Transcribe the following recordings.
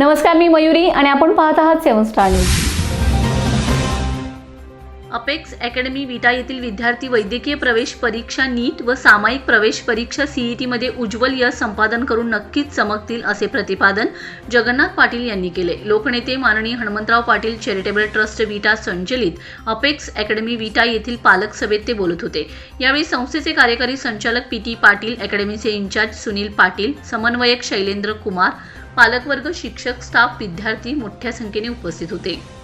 नमस्कार मी मयुरी आणि आपण पाहत आहात Seven Star News. Apex Academy Vita येथील विद्यार्थी वैद्यकीय प्रवेश परीक्षा नीट व सामायिक प्रवेश परीक्षा सीईटी मध्ये उज्ज्वल यश संपादन करून नक्कीच चमकतील असे प्रतिपादन जगन्नाथ पाटील यांनी केले. लोकनेते माननीय हनुमंतराव पाटील चॅरिटेबल ट्रस्ट विटा संचलित अपेक्स अकॅडमी विटा येथील पालक सभेत ते बोलत होते. यावेळी संस्थेचे कार्यकारी संचालक पी टी पाटील अकॅडमीचे इन्चार्ज सुनील पाटील समन्वयक शैलेंद्र कुमार पालकवर्ग शिक्षक स्टाफ विद्यार्थी मोठ्या संख्येने उपस्थित होते.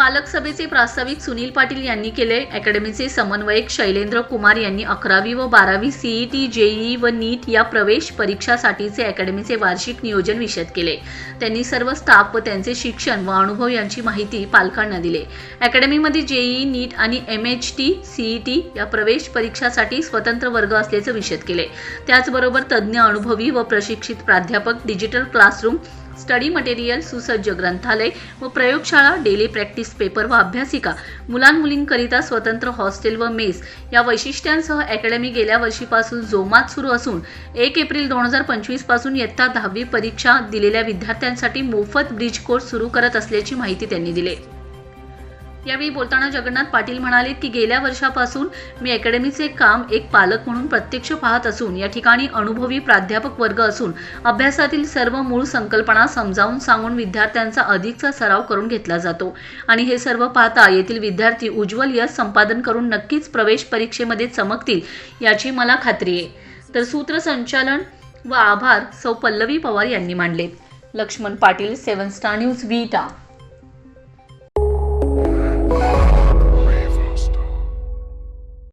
पालक सभेचे प्रास्ताविक सुनील पाटील यांनी केले. अकॅडमीचे समन्वयक शैलेंद्र कुमार यांनी अकरावी व बारावी सीईटी जेईई व नीट या प्रवेश परीक्षासाठीचे अकॅडमीचे वार्षिक नियोजन विषद केले. त्यांनी सर्व स्टाफ व त्यांचे शिक्षण व अनुभव यांची माहिती पालकांना दिले. अकॅडमीमध्ये जेईई नीट आणि एम एच टी सीईटी या प्रवेश परीक्षासाठी स्वतंत्र वर्ग असल्याचं विषद केले. त्याचबरोबर तज्ज्ञ अनुभवी व प्रशिक्षित प्राध्यापक डिजिटल क्लासरूम स्टडी मटेरियल सुसज्ज ग्रंथालय व प्रयोगशाळा डेली प्रॅक्टिस पेपर व अभ्यासिका मुलांमुलींकरिता स्वतंत्र हॉस्टेल व मेस या वैशिष्ट्यांसह अकॅडमी गेल्या वर्षीपासून जोमात सुरू असून एक एप्रिल दोन हजार पंचवीसपासून इयत्ता दहावी परीक्षा दिलेल्या विद्यार्थ्यांसाठी मोफत ब्रिज कोर्स सुरू करत असल्याची माहिती त्यांनी दिली. यावेळी बोलताना जगन्नाथ पाटील म्हणाले की गेल्या वर्षापासून मी अकॅडमीचे काम एक पालक म्हणून प्रत्यक्ष पाहत असून या ठिकाणी अनुभवी प्राध्यापक वर्ग असून अभ्यासातील सर्व मूळ संकल्पना समजावून सांगून विद्यार्थ्यांचा अधिकचा सराव करून घेतला जातो. आणि हे सर्व पाहता येथील विद्यार्थी उज्ज्वल यश संपादन करून नक्कीच प्रवेश परीक्षेमध्ये चमकतील याची मला खात्री आहे. तर सूत्रसंचालन व आभार सौ पल्लवी पवार यांनी मांडले. Laxman Patil Seven Star News Vita.